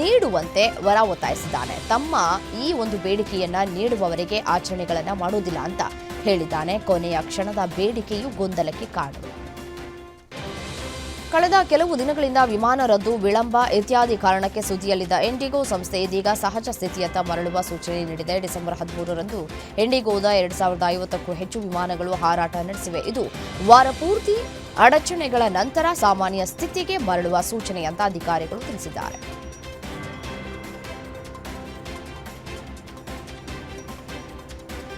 ನೀಡುವಂತೆ ವರ ಒತ್ತಾಯಿಸಿದ್ದಾನೆ. ತಮ್ಮ ಈ ಒಂದು ಬೇಡಿಕೆಯನ್ನ ನೀಡುವವರಿಗೆ ಆಚರಣೆಗಳನ್ನ ಮಾಡುವುದಿಲ್ಲ ಅಂತ ಹೇಳಿದ್ದಾನೆ. ಕೊನೆಯ ಕ್ಷಣದ ಬೇಡಿಕೆಯು ಗೊಂದಲಕ್ಕೆ ಕಾರಣ. ಕಳೆದ ಕೆಲವು ದಿನಗಳಿಂದ ವಿಮಾನ ರದ್ದು, ವಿಳಂಬ ಇತ್ಯಾದಿ ಕಾರಣಕ್ಕೆ ಸುದ್ದಿಯಲ್ಲಿದ್ದ ಎಂಡಿಗೋ ಸಂಸ್ಥೆ ಇದೀಗ ಸಹಜ ಸ್ಥಿತಿಯತ್ತ ಮರಳುವ ಸೂಚನೆ ನೀಡಿದೆ. ಡಿಸೆಂಬರ್ ಹದಿಮೂರರಂದು ಎಂಡಿಗೋದ ಎರಡ್ ಸಾವಿರದ ಐವತ್ತಕ್ಕೂ ಹೆಚ್ಚು ವಿಮಾನಗಳು ಹಾರಾಟ ನಡೆಸಿವೆ. ಇದು ವಾರ ಪೂರ್ತಿ ಅಡಚಣೆಗಳ ನಂತರ ಸಾಮಾನ್ಯ ಸ್ಥಿತಿಗೆ ಮರಳುವ ಸೂಚನೆ ಅಂತ ಅಧಿಕಾರಿಗಳು ತಿಳಿಸಿದ್ದಾರೆ.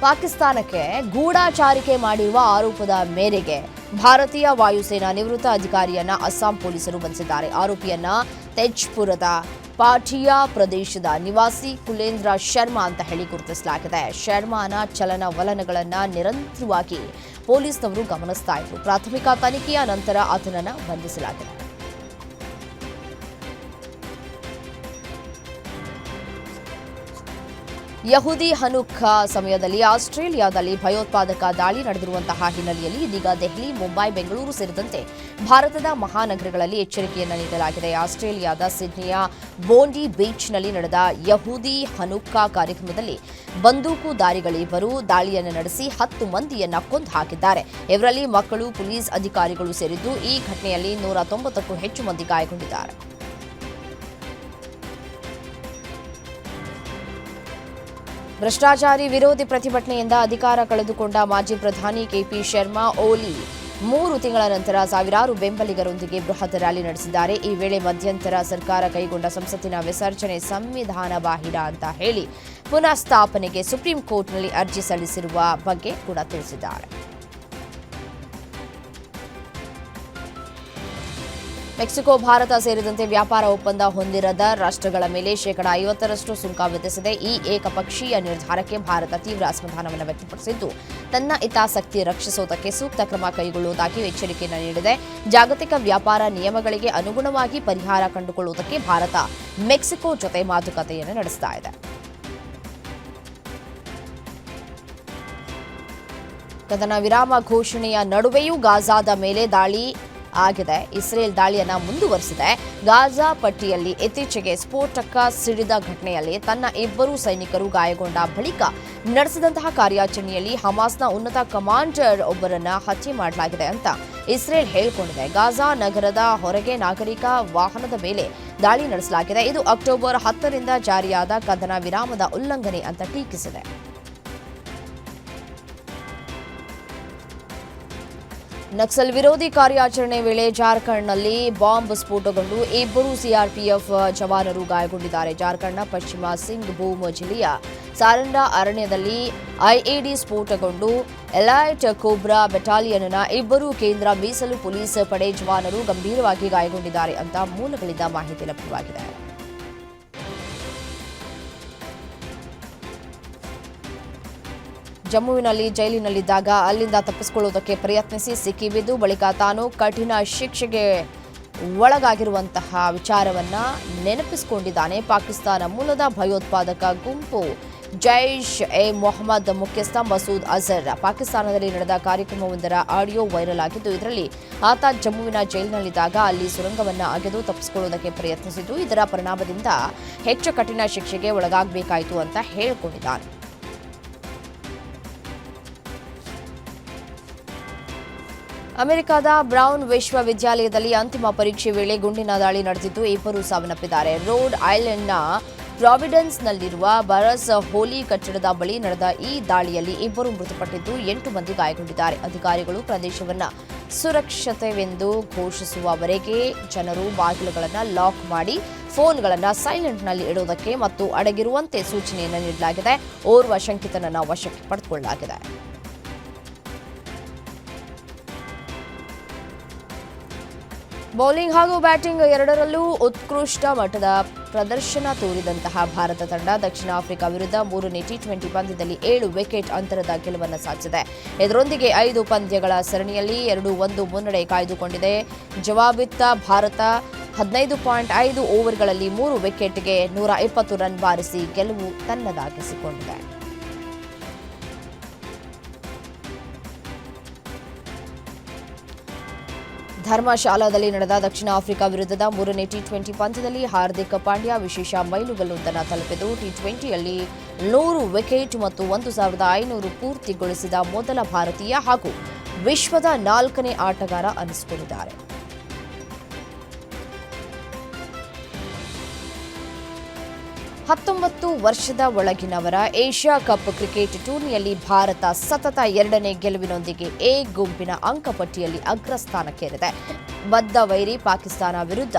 ಪಾಕಿಸ್ತಾನಕ್ಕೆ ಗೂಢಾಚಾರಿಕೆ ಮಾಡಿರುವ ಆರೋಪದ ಮೇರೆಗೆ ಭಾರತೀಯ ವಾಯುಸೇನಾ ನಿವೃತ್ತ ಅಧಿಕಾರಿಯನ್ನ ಅಸ್ಸಾಂ ಪೊಲೀಸರು ಬಂಧಿಸಿದ್ದಾರೆ. ಆರೋಪಿಯನ್ನ ತೇಜ್ಪುರದ ಪಾಠಿಯಾ ಪ್ರದೇಶದ ನಿವಾಸಿ ಕುಲೇಂದ್ರ ಶರ್ಮಾ ಅಂತ ಹೇಳಿ ಗುರುತಿಸಲಾಗಿದೆ. ಶರ್ಮಾನ ಚಲನವಲನಗಳನ್ನ ನಿರಂತರವಾಗಿ ಪೊಲೀಸ್ನವರು ಗಮನಿಸ್ತಾ ಇದ್ರು. ಪ್ರಾಥಮಿಕ ತನಿಖೆಯ ನಂತರ ಆತನನ್ನು ಬಂಧಿಸಲಾಗಿದೆ. ಯಹುದಿ ಹನುಖ ಸಮಯದಲ್ಲಿ ಆಸ್ಟ್ರೇಲಿಯಾದಲ್ಲಿ ಭಯೋತ್ಪಾದಕ ದಾಳಿ ನಡೆದಿರುವಂತಹ ಹಿನ್ನೆಲೆಯಲ್ಲಿ ಇದೀಗ ದೆಹಲಿ, ಮುಂಬೈ, ಬೆಂಗಳೂರು ಸೇರಿದಂತೆ ಭಾರತದ ಮಹಾನಗರಗಳಲ್ಲಿ ಎಚ್ಚರಿಕೆಯನ್ನು ನೀಡಲಾಗಿದೆ. ಆಸ್ಟ್ರೇಲಿಯಾದ ಸಿಡ್ನಿಯ ಬೋಂಡಿ ಬೀಚ್ನಲ್ಲಿ ನಡೆದ ಯಹೂದಿ ಹನುಕ್ಕಾ ಕಾರ್ಯಕ್ರಮದಲ್ಲಿ ಬಂದೂಕುದಾರಿಗಳಿಬ್ಬರು ದಾಳಿಯನ್ನು ನಡೆಸಿ ಹತ್ತು ಮಂದಿಯನ್ನ ಕೊಂದು ಹಾಕಿದ್ದಾರೆ. ಇವರಲ್ಲಿ ಮಕ್ಕಳು, ಪೊಲೀಸ್ ಅಧಿಕಾರಿಗಳು ಸೇರಿದ್ದು ಈ ಘಟನೆಯಲ್ಲಿ ನೂರ ತೊಂಬತ್ತಕ್ಕೂ ಹೆಚ್ಚು ಮಂದಿ ಗಾಯಗೊಂಡಿದ್ದಾರೆ. ಭ್ರಷ್ಟಾಚಾರಿ ವಿರೋಧಿ ಪ್ರತಿಭಟನೆಯಿಂದ ಅಧಿಕಾರ ಕಳೆದುಕೊಂಡ ಮಾಜಿ ಪ್ರಧಾನಿ ಕೆಪಿ ಶರ್ಮಾ ಓಲಿ ಮೂರು ತಿಂಗಳ ನಂತರ ಸಾವಿರಾರು ಬೆಂಬಲಿಗರೊಂದಿಗೆ ಬೃಹತ್ ರ್ಯಾಲಿ ನಡೆಸಿದ್ದಾರೆ. ಈ ವೇಳೆ ಮಧ್ಯಂತರ ಸರ್ಕಾರ ಕೈಗೊಂಡ ಸಂಸತ್ತಿನ ವಿಸರ್ಜನೆ ಸಂವಿಧಾನ ಬಾಹಿರ ಅಂತ ಹೇಳಿ ಪುನಃ ಸ್ಥಾಪನೆಗೆ ಸುಪ್ರೀಂ ಕೋರ್ಟ್ನಲ್ಲಿ ಅರ್ಜಿ ಸಲ್ಲಿಸಿರುವ ಬಗ್ಗೆ ಕೂಡ ತಿಳಿಸಿದ್ದಾರೆ. ಮೆಕ್ಸಿಕೋ, ಭಾರತ ಸೇರಿದಂತೆ ವ್ಯಾಪಾರ ಒಪ್ಪಂದ ಹೊಂದಿರದ ರಾಷ್ಟ್ರಗಳ ಮೇಲೆ ಶೇಕಡಾ ಐವತ್ತರಷ್ಟು ಸುಂಕ ವಿಧಿಸಿದೆ ಈ ಏಕಪಕ್ಷೀಯ ನಿರ್ಧಾರಕ್ಕೆ ಭಾರತ ತೀವ್ರ ಅಸಮಾಧಾನವನ್ನು ವ್ಯಕ್ತಪಡಿಸಿದ್ದು, ತನ್ನ ಹಿತಾಸಕ್ತಿ ರಕ್ಷಿಸುವುದಕ್ಕೆ ಸೂಕ್ತ ಕ್ರಮ ಕೈಗೊಳ್ಳುವುದಾಗಿ ಎಚ್ಚರಿಕೆಯನ್ನು ನೀಡಿದೆ. ಜಾಗತಿಕ ವ್ಯಾಪಾರ ನಿಯಮಗಳಿಗೆ ಅನುಗುಣವಾಗಿ ಪರಿಹಾರ ಕಂಡುಕೊಳ್ಳುವುದಕ್ಕೆ ಭಾರತ ಮೆಕ್ಸಿಕೋ ಜೊತೆ ಮಾತುಕತೆಯನ್ನು ನಡೆಸ್ತಾ ಇದೆ. ಕದನ ವಿರಾಮ ಘೋಷಣೆಯ ನಡುವೆಯೂ ಗಾಜಾದ ಮೇಲೆ ದಾಳಿ ಆಗಿದೆ. ಇಸ್ರೇಲ್ ದಾಳಿಯನ್ನ ಮುಂದುವರೆಸಿದೆ. ಗಾಜಾ ಪಟ್ಟಿಯಲ್ಲಿ ಇತ್ತೀಚೆಗೆ ಸ್ಫೋಟಕ ಸಿಡಿದ ಘಟನೆಯಲ್ಲಿ ತನ್ನ ಇಬ್ಬರು ಸೈನಿಕರು ಗಾಯಗೊಂಡ ಬಳಿಕ ನಡೆಸಿದಂತಹ ಕಾರ್ಯಾಚರಣೆಯಲ್ಲಿ ಹಮಾಸ್ನ ಉನ್ನತ ಕಮಾಂಡರ್ ಒಬ್ಬರನ್ನ ಹತ್ಯೆ ಮಾಡಲಾಗಿದೆ ಅಂತ ಇಸ್ರೇಲ್ ಹೇಳಿಕೊಂಡಿದೆ. ಗಾಜಾ ನಗರದ ಹೊರಗೆ ನಾಗರಿಕ ವಾಹನದ ಮೇಲೆ ದಾಳಿ ನಡೆಸಲಾಗಿದೆ. ಇದು ಅಕ್ಟೋಬರ್ ಹತ್ತರಿಂದ ಜಾರಿಯಾದ ಕದನ ವಿರಾಮದ ಉಲ್ಲಂಘನೆ ಅಂತ ಟೀಕಿಸಿದೆ. ನಕ್ಸಲ್ ವಿರೋಧಿ ಕಾರ್ಯಾಚರಣೆ ವೇಳೆ ಜಾರ್ಖಂಡ್ನಲ್ಲಿ ಬಾಂಬ್ ಸ್ಫೋಟಗೊಂಡು ಇಬ್ಬರು ಸಿಆರ್ಪಿಎಫ್ ಜವಾನರು ಗಾಯಗೊಂಡಿದ್ದಾರೆ. ಜಾರ್ಖಂಡ್ನ ಪಶ್ಚಿಮ ಸಿಂಗ್ ಭೂಮ್ ಜಿಲ್ಲೆಯ ಸಾರಂಡಾ ಅರಣ್ಯದಲ್ಲಿ ಐಇಡಿ ಸ್ಫೋಟಗೊಂಡು ಎಲೈಟ್ ಕೋಬ್ರಾ ಬೆಟಾಲಿಯನ್ನ ಇಬ್ಬರು ಕೇಂದ್ರ ಮೀಸಲು ಪೊಲೀಸ್ ಪಡೆ ಜವಾನರು ಗಂಭೀರವಾಗಿ ಗಾಯಗೊಂಡಿದ್ದಾರೆ ಅಂತ ಮೂಲಗಳಿಂದ ಮಾಹಿತಿ ಲಭ್ಯವಾಗಿದೆ. ಜಮ್ಮುವಿನಲ್ಲಿ ಜೈಲಿನಲ್ಲಿದ್ದಾಗ ಅಲ್ಲಿಂದ ತಪ್ಪಿಸಿಕೊಳ್ಳುವುದಕ್ಕೆ ಪ್ರಯತ್ನಿಸಿ ಸಿಕ್ಕಿಬಿದ್ದು ಬಳಿಕ ತಾನು ಕಠಿಣ ಶಿಕ್ಷೆಗೆ ಒಳಗಾಗಿರುವಂತಹ ವಿಚಾರವನ್ನ ನೆನಪಿಸಿಕೊಂಡಿದ್ದಾನೆ. ಪಾಕಿಸ್ತಾನ ಮೂಲದ ಭಯೋತ್ಪಾದಕ ಗುಂಪು ಜೈಷ್ ಎ ಮೊಹಮ್ಮದ್ ಮುಖ್ಯಸ್ಥ ಮಸೂದ್ ಅಜರ್. ಪಾಕಿಸ್ತಾನದಲ್ಲಿ ನಡೆದ ಕಾರ್ಯಕ್ರಮವೊಂದರ ಆಡಿಯೋ ವೈರಲ್ ಆಗಿದ್ದು, ಇದರಲ್ಲಿ ಆತ ಜಮ್ಮುವಿನ ಜೈಲಿನಲ್ಲಿದ್ದಾಗ ಅಲ್ಲಿ ಸುರಂಗವನ್ನು ಅಗೆದು ತಪ್ಪಿಸಿಕೊಳ್ಳುವುದಕ್ಕೆ ಪ್ರಯತ್ನಿಸಿದ್ದು, ಇದರ ಪರಿಣಾಮದಿಂದ ಹೆಚ್ಚು ಕಠಿಣ ಶಿಕ್ಷೆಗೆ ಒಳಗಾಗಬೇಕಾಯಿತು ಅಂತ ಹೇಳಿಕೊಂಡಿದ್ದಾನೆ. ಅಮೆರಿಕದ ಬ್ರೌನ್ ವಿಶ್ವವಿದ್ಯಾಲಯದಲ್ಲಿ ಅಂತಿಮ ಪರೀಕ್ಷೆ ವೇಳೆ ಗುಂಡಿನ ದಾಳಿ ನಡೆದಿದ್ದು ಇಬ್ಬರು ಸಾವನ್ನಪ್ಪಿದ್ದಾರೆ. ರೋಡ್ ಐಲ್ಯಾಂಡ್ನ ಪ್ರಾವಿಡೆನ್ಸ್ನಲ್ಲಿರುವ ಬರಸ್ ಹೋಲಿ ಕಟ್ಟಡದ ಬಳಿ ನಡೆದ ಈ ದಾಳಿಯಲ್ಲಿ ಇಬ್ಬರು ಮೃತಪಟ್ಟಿದ್ದು ಎಂಟು ಮಂದಿ ಗಾಯಗೊಂಡಿದ್ದಾರೆ. ಅಧಿಕಾರಿಗಳು ಪ್ರದೇಶವನ್ನು ಸುರಕ್ಷತೆವೆಂದು ಘೋಷಿಸುವವರೆಗೆ ಜನರು ಬಾಗಿಲುಗಳನ್ನು ಲಾಕ್ ಮಾಡಿ ಫೋನ್ಗಳನ್ನು ಸೈಲೆಂಟ್ನಲ್ಲಿ ಇಡುವುದಕ್ಕೆ ಮತ್ತು ಅಡಗಿರುವಂತೆ ಸೂಚನೆಯನ್ನು ನೀಡಲಾಗಿದೆ. ಓರ್ವ ಶಂಕಿತನನ್ನು ವಶಕ್ಕೆ ಪಡೆದುಕೊಳ್ಳಲಾಗಿದೆ ಬೌಲಿಂಗ್ ಹಾಗೂ ಬ್ಯಾಟಿಂಗ್ ಎರಡರಲ್ಲೂ ಉತ್ಕೃಷ್ಟ ಮಟ್ಟದ ಪ್ರದರ್ಶನ ತೋರಿದಂತಹ ಭಾರತ ತಂಡ ದಕ್ಷಿಣ ಆಫ್ರಿಕಾ ವಿರುದ್ಧ ಮೂರನೇ ಟಿ ಟ್ವೆಂಟಿ ಪಂದ್ಯದಲ್ಲಿ ಏಳು ವಿಕೆಟ್ ಅಂತರದ ಗೆಲುವನ್ನು ಸಾಧಿಸಿದೆ. ಇದರೊಂದಿಗೆ ಐದು ಪಂದ್ಯಗಳ ಸರಣಿಯಲ್ಲಿ ಎರಡು ಒಂದು ಮುನ್ನಡೆ ಕಾಯ್ದುಕೊಂಡಿದೆ. ಜವಾಬಿತ್ತ ಭಾರತ ಹದಿನೈದು ಪಾಯಿಂಟ್ ಐದು ಓವರ್ಗಳಲ್ಲಿ ಮೂರು ವಿಕೆಟ್ಗೆ ನೂರ ಇಪ್ಪತ್ತು ರನ್ ಬಾರಿಸಿ ಗೆಲುವು ತನ್ನದಾಗಿಸಿಕೊಂಡಿದೆ. ಧರ್ಮಶಾಲಾದಲ್ಲಿ ನಡೆದ ದಕ್ಷಿಣ ಆಫ್ರಿಕಾ ವಿರುದ್ಧದ ಮೂರನೇ ಟಿ ಟ್ವೆಂಟಿ ಪಂದ್ಯದಲ್ಲಿ ಹಾರ್ದಿಕ್ ಪಾಂಡ್ಯ ವಿಶೇಷ ಮೈಲುಗಲ್ಲೊಂದನ್ನು ತಲುಪಿದ್ದು ಟಿ ಟ್ವೆಂಟಿಯಲ್ಲಿ ನೂರು ವಿಕೆಟ್ ಮತ್ತು ಒಂದು ಸಾವಿರದ ಐನೂರು ಪೂರ್ತಿಗೊಳಿಸಿದ ಮೊದಲ ಭಾರತೀಯ ಹಾಗೂ ವಿಶ್ವದ ನಾಲ್ಕನೇ ಆಟಗಾರ ಅನಿಸಿಕೊಂಡಿದ್ದಾರೆ. ಹತ್ತೊಂಬತ್ತು ವರ್ಷದ ಒಳಗಿನವರ ಏಷ್ಯಾ ಕಪ್ ಕ್ರಿಕೆಟ್ ಟೂರ್ನಿಯಲ್ಲಿ ಭಾರತ ಸತತ ಎರಡನೇ ಗೆಲುವಿನೊಂದಿಗೆ ಎ ಗುಂಪಿನ ಅಂಕಪಟ್ಟಿಯಲ್ಲಿ ಅಗ್ರಸ್ಥಾನಕ್ಕೇರಿದೆ. ಬದ್ಧ ವೈರಿ ಪಾಕಿಸ್ತಾನ ವಿರುದ್ಧ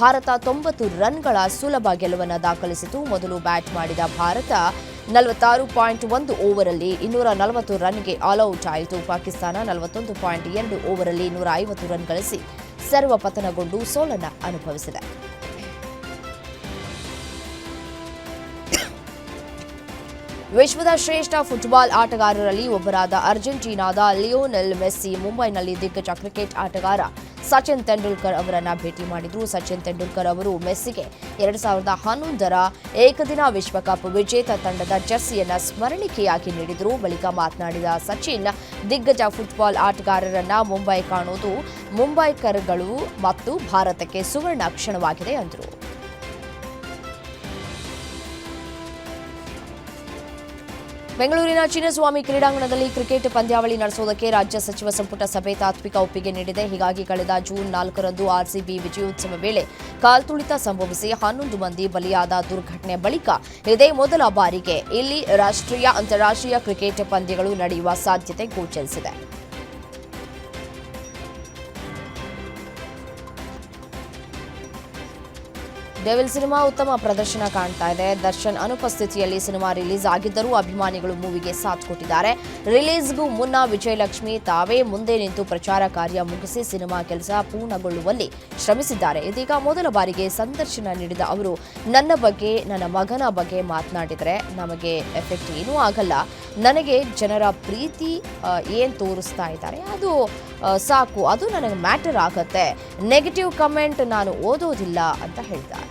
ಭಾರತ ತೊಂಬತ್ತು ರನ್ಗಳ ಸುಲಭ ಗೆಲುವನ್ನು ದಾಖಲಿಸಿತು. ಮೊದಲು ಬ್ಯಾಟ್ ಮಾಡಿದ ಭಾರತ ನಲವತ್ತಾರು ಪಾಯಿಂಟ್ ಒಂದು ಓವರಲ್ಲಿ ಇನ್ನೂರ ನಲವತ್ತು ರನ್ಗೆ ಆಲ್ಔಟ್ ಆಯಿತು. ಪಾಕಿಸ್ತಾನ ನಲವತ್ತೊಂದು ಪಾಯಿಂಟ್ ಎರಡು ಓವರಲ್ಲಿ ನೂರ ಐವತ್ತು ರನ್ ಗಳಿಸಿ ಸರ್ವ ಪತನಗೊಂಡು ಸೋಲನ್ನು ಅನುಭವಿಸಿದೆ. ವಿಶ್ವದ ಶ್ರೇಷ್ಠ ಫುಟ್ಬಾಲ್ ಆಟಗಾರರಲ್ಲಿ ಒಬ್ಬರಾದ ಅರ್ಜೆಂಟೀನಾದ ಲಿಯೋನೆಲ್ ಮೆಸ್ಸಿ ಮುಂಬೈನಲ್ಲಿ ದಿಗ್ಗಜ ಕ್ರಿಕೆಟ್ ಆಟಗಾರ ಸಚಿನ್ ತೆಂಡೂಲ್ಕರ್ ಅವರನ್ನು ಭೇಟಿ ಮಾಡಿದ್ರು. ಸಚಿನ್ ತೆಂಡೂಲ್ಕರ್ ಅವರು ಮೆಸ್ಸಿಗೆ ಎರಡ್ ಸಾವಿರದ ಹನ್ನೊಂದರ ಏಕದಿನ ವಿಶ್ವಕಪ್ ವಿಜೇತ ತಂಡದ ಜರ್ಸಿಯನ್ನು ಸ್ಮರಣಿಕೆಯಾಗಿ ನೀಡಿದರು. ಬಳಿಕ ಮಾತನಾಡಿದ ಸಚಿನ್, ದಿಗ್ಗಜ ಫುಟ್ಬಾಲ್ ಆಟಗಾರರನ್ನ ಮುಂಬೈ ಕಾಣುವುದು ಮುಂಬೈಕರ್ಗಳು ಮತ್ತು ಭಾರತಕ್ಕೆ ಸುವರ್ಣ ಕ್ಷಣವಾಗಿದೆ ಎಂದರು ಬೆಂಗಳೂರಿನ ಚಿನ್ನಸ್ವಾಮಿ ಕ್ರೀಡಾಂಗಣದಲ್ಲಿ ಕ್ರಿಕೆಟ್ ಪಂದ್ಯಾವಳಿ ನಡೆಸುವುದಕ್ಕೆ ರಾಜ್ಯ ಸಚಿವ ಸಂಪುಟ ಸಭೆ ತಾತ್ವಿಕ ಒಪ್ಪಿಗೆ ನೀಡಿದೆ. ಹೀಗಾಗಿ ಕಳೆದ ಜೂನ್ ನಾಲ್ಕರಂದು ಆರ್ಸಿಬಿ ವಿಜಯೋತ್ಸವ ವೇಳೆ ಕಾಲ್ತುಳಿತ ಸಂಭವಿಸಿ ಹನ್ನೊಂದು ಮಂದಿ ಬಲಿಯಾದ ದುರ್ಘಟನೆ ಬಳಿಕ ಇದೇ ಮೊದಲ ಬಾರಿಗೆ ಇಲ್ಲಿ ರಾಷ್ಟ್ರೀಯ ಅಂತಾರಾಷ್ಟ್ರೀಯ ಕ್ರಿಕೆಟ್ ಪಂದ್ಯಗಳು ನಡೆಯುವ ಸಾಧ್ಯತೆ ಗೋಚರಿಸಿದೆ. ಡೆವಿಲ್ ಸಿನಿಮಾ ಉತ್ತಮ ಪ್ರದರ್ಶನ ಕಾಣ್ತಾ ಇದೆ. ದರ್ಶನ್ ಅನುಪಸ್ಥಿತಿಯಲ್ಲಿ ಸಿನಿಮಾ ರಿಲೀಸ್ ಆಗಿದ್ದರೂ ಅಭಿಮಾನಿಗಳು ಮೂವಿಗೆ ಸಾಥ್ ಕೊಟ್ಟಿದ್ದಾರೆ. ರಿಲೀಸ್ಗೂ ಮುನ್ನ ವಿಜಯಲಕ್ಷ್ಮಿ ತಾವೇ ಮುಂದೆ ನಿಂತು ಪ್ರಚಾರ ಕಾರ್ಯ ಮುಗಿಸಿ ಸಿನಿಮಾ ಕೆಲಸ ಪೂರ್ಣಗೊಳ್ಳುವಲ್ಲಿ ಶ್ರಮಿಸಿದ್ದಾರೆ. ಇದೀಗ ಮೊದಲ ಬಾರಿಗೆ ಸಂದರ್ಶನ ನೀಡಿದ ಅವರು, ನನ್ನ ಬಗ್ಗೆ, ನನ್ನ ಮಗನ ಬಗ್ಗೆ ಮಾತನಾಡಿದರೆ ನಮಗೆ ಎಫೆಕ್ಟ್ ಏನೂ ಆಗಲ್ಲ. ನನಗೆ ಜನರ ಪ್ರೀತಿ ಏನು ತೋರಿಸ್ತಾ ಇದ್ದಾರೆ, ಅದು ಸಾಕು. ಅದು ನನಗೆ ಮ್ಯಾಟರ್ ಆಗುತ್ತೆ. ನೆಗೆಟಿವ್ ಕಮೆಂಟ್ ನಾನು ಓದೋದಿಲ್ಲ, ಅಂತ ಹೇಳ್ತಾರೆ.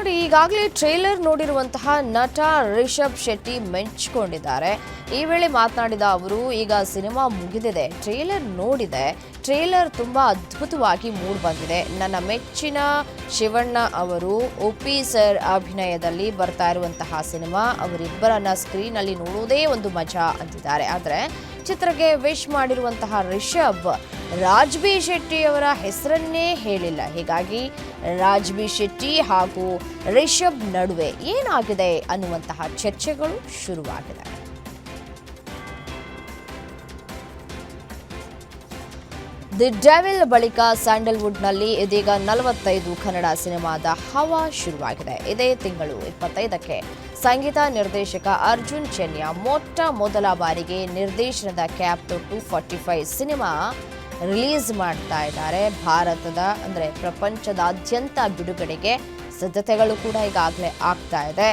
ನೋಡಿ, ಈಗಾಗಲೇ ಟ್ರೇಲರ್ ನೋಡಿರುವಂತಹ ನಟ ರಿಷಬ್ ಶೆಟ್ಟಿ ಮೆಚ್ಕೊಂಡಿದ್ದಾರೆ ಈ ವೇಳೆ ಮಾತನಾಡಿದ ಅವರು, ಈಗ ಸಿನಿಮಾ ಮುಗಿದಿದೆ, ಟ್ರೇಲರ್ ನೋಡಿದೆ, ಟ್ರೇಲರ್ ತುಂಬಾ ಅದ್ಭುತವಾಗಿ ಮೂಡ್ ಬಂದಿದೆ. ನನ್ನ ಮೆಚ್ಚಿನ ಶಿವಣ್ಣ ಅವರು ಒಪಿ ಸರ್ ಅಭಿನಯದಲ್ಲಿ ಬರ್ತಾ ಇರುವಂತಹ ಸಿನಿಮಾ, ಅವರಿಬ್ಬರನ್ನ ಸ್ಕ್ರೀನ್ ಅಲ್ಲಿ ನೋಡೋದೇ ಒಂದು ಮಜಾ ಅಂತಿದ್ದಾರೆ. ಆದರೆ ಚಿತ್ರಕ್ಕೆ ವಿಶ್ ಮಾಡಿರುವಂತಹ ರಿಷಬ್, ರಾಜ್ಬಿ ಶೆಟ್ಟಿಯವರ ಶೆಟ್ಟಿ ಅವರ ಹೆಸರನ್ನೇ ಹೇಳಿಲ್ಲ. ಹೀಗಾಗಿ ರಾಜ್ಬಿ ಶೆಟ್ಟಿ ಹಾಗೂ ರಿಷಬ್ ನಡುವೆ ಏನಾಗಿದೆ ಅನ್ನುವಂತಹ ಚರ್ಚೆಗಳು ಶುರುವಾಗಿದೆ. ದಿ ಡೆವಿಲ್ ಬಳಿಕ ಸ್ಯಾಂಡಲ್ವುಡ್ನಲ್ಲಿ ಇದೀಗ ನಲವತ್ತೈದು ಕನ್ನಡ ಸಿನಿಮಾದ ಹವಾ ಶುರುವಾಗಿದೆ. ಇದೇ ತಿಂಗಳು ಇಪ್ಪತ್ತೈದಕ್ಕೆ ಸಂಗೀತ ನಿರ್ದೇಶಕ ಅರ್ಜುನ್ ಚೆನ್ಯ ಮೊಟ್ಟ ಮೊದಲ ಬಾರಿಗೆ ನಿರ್ದೇಶನದ cap to forty five cinema release ಮಾಡ್ತಾ ಇದ್ದಾರೆ. ಭಾರತದ, ಅಂದರೆ ಪ್ರಪಂಚದಾದ್ಯಂತ ಬಿಡುಗಡೆಗೆ ಸಿದ್ಧತೆಗಳು ಕೂಡ ಈಗಾಗಲೇ ಆಗ್ತಾ ಇದೆ.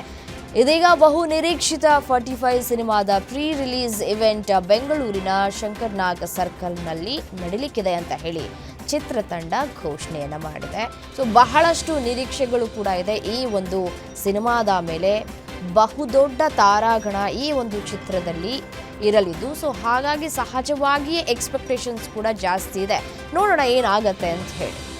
ಇದೀಗ ಬಹು ನಿರೀಕ್ಷಿತ ಫಾರ್ಟಿ ಫೈವ್ ಸಿನಿಮಾದ ಪ್ರೀ ರಿಲೀಸ್ ಇವೆಂಟ್ ಬೆಂಗಳೂರಿನ ಶಂಕರ್ನಾಗ್ ಸರ್ಕಲ್ನಲ್ಲಿ ನಡೀಲಿಕ್ಕಿದೆ ಅಂತ ಹೇಳಿ ಚಿತ್ರತಂಡ ಘೋಷಣೆಯನ್ನು ಮಾಡಿದೆ. ಸೊ ಬಹಳಷ್ಟು ನಿರೀಕ್ಷೆಗಳು ಕೂಡ ಇದೆ ಈ ಒಂದು ಸಿನಿಮಾದ ಮೇಲೆ. ಬಹುದೊಡ್ಡ ತಾರಾಗಣ ಈ ಒಂದು ಚಿತ್ರದಲ್ಲಿ ಇರಲಿದ್ದು ಸೊ ಹಾಗಾಗಿ ಸಹಜವಾಗಿಯೇ ಎಕ್ಸ್ಪೆಕ್ಟೇಷನ್ಸ್ ಕೂಡ ಜಾಸ್ತಿ ಇದೆ. ನೋಡೋಣ ಏನಾಗತ್ತೆ ಅಂತ ಹೇಳಿ.